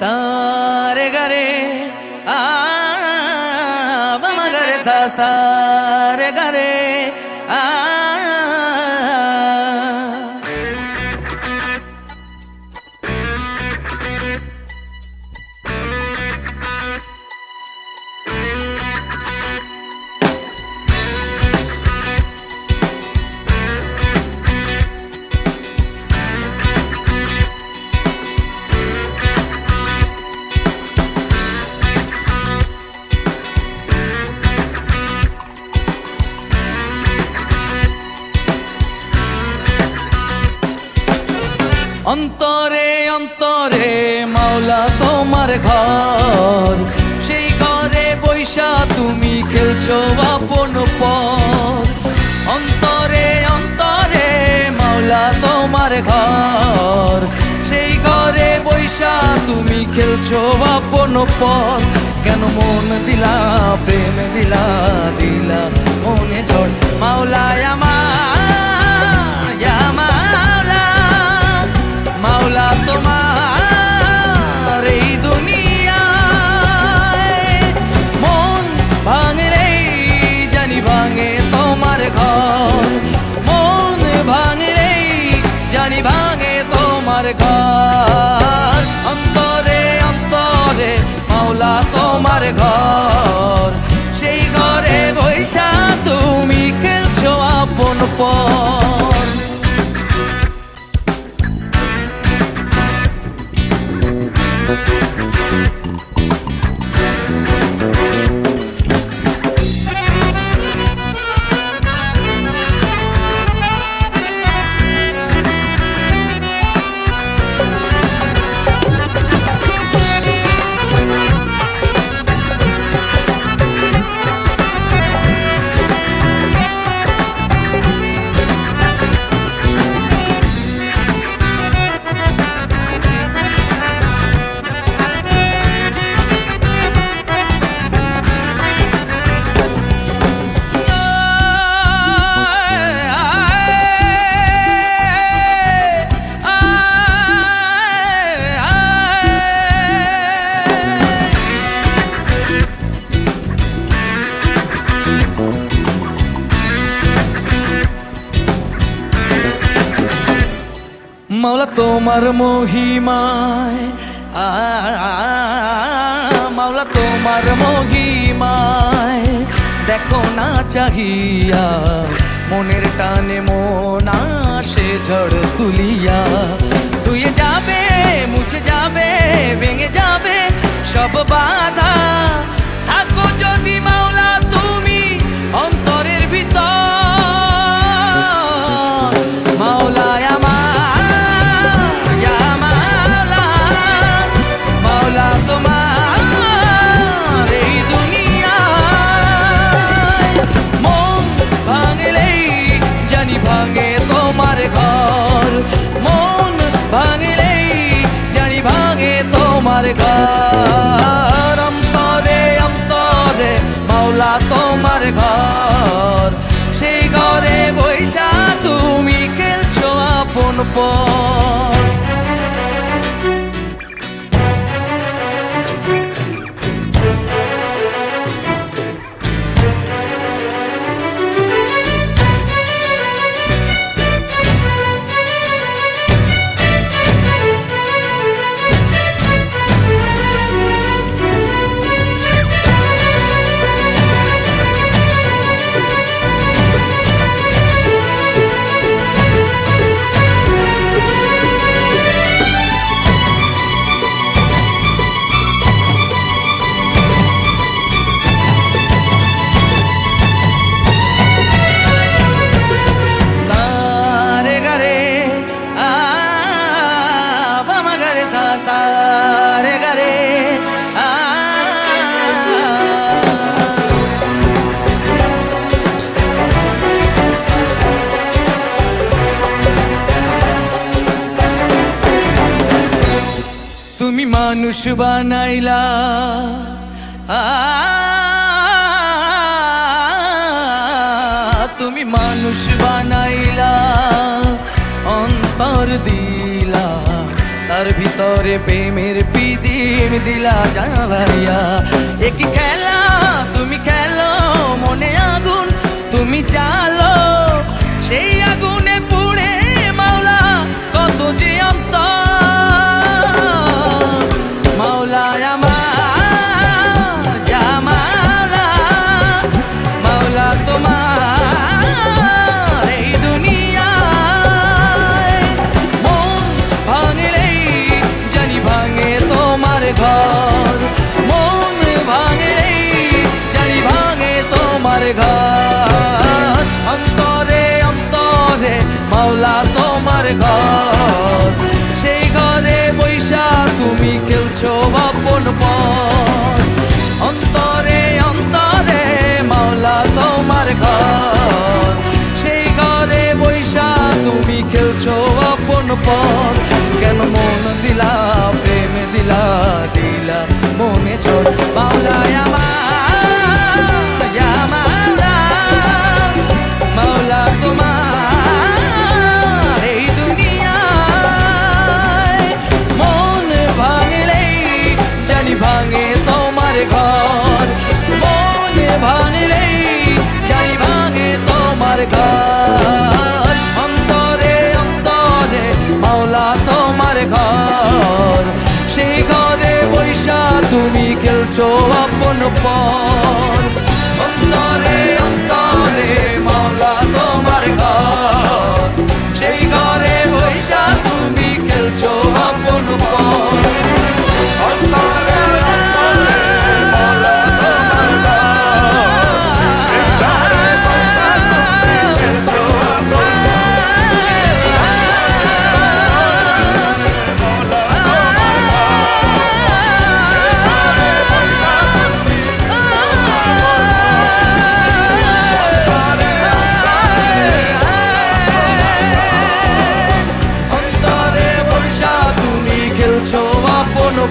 সারে গারে আ বামা গারে সা সারে গারে অন্তরে অন্তরে মাওলা তোমার ঘর। সেই ঘরে বৈশা তুমি খেলছো আপন পর অন্তরে অন্তরে মাওলা তোমার ঘর। সেই ঘরে বৈশা তুমি খেলছো আপন পর কেন মন দিলা, প্রেম দিলা দিলা মনে ঝড়। মাওলায় আমার ঘর। অন্তরে অন্তরে মাওলা তোমার ঘর। সেই ঘরে বৈশা তুমি খেলছো আপন পর মাওলা, তোমার মহিমায়। মাওলা, তোমার মহিমায়। দেখো না চাহিয়া, মনের টানে মন আসে ঝড় তুলিয়া। তুই যাবে, মুছে যাবে, ভেঙে যাবে সব বাধা। তোমার ঘর অন্তরে অন্তরে মাওলা তোমার ঘর। সেই ঘরে বৈশা তুমি খেলছো আপন পর মানুষ বানাইলা। তুমি মানুষ বানাইলা, অন্তর দিলা, তার ভিতরে প্রেমের পিদিম দিলা জানালাইয়া একই খেলা? তুমি খেলো মনে আগুন, তুমি চালো ঘর। সেই ঘরে বৈশা তুমি খেলছো বাপন পর। অন্তরে অন্তরে মাওলা তোমার ঘর। সেই ঘরে বৈশা তুমি খেলছো বাপন পর। នពរ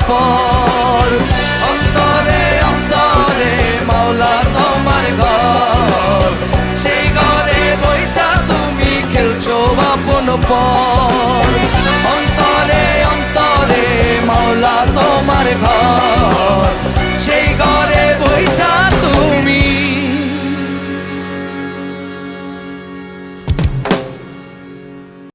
সফল অন্তরে অন্তরে মাওলা তোমার ঘর। সেই ঘরে বৈশা তুমি খেলছো বাপন পর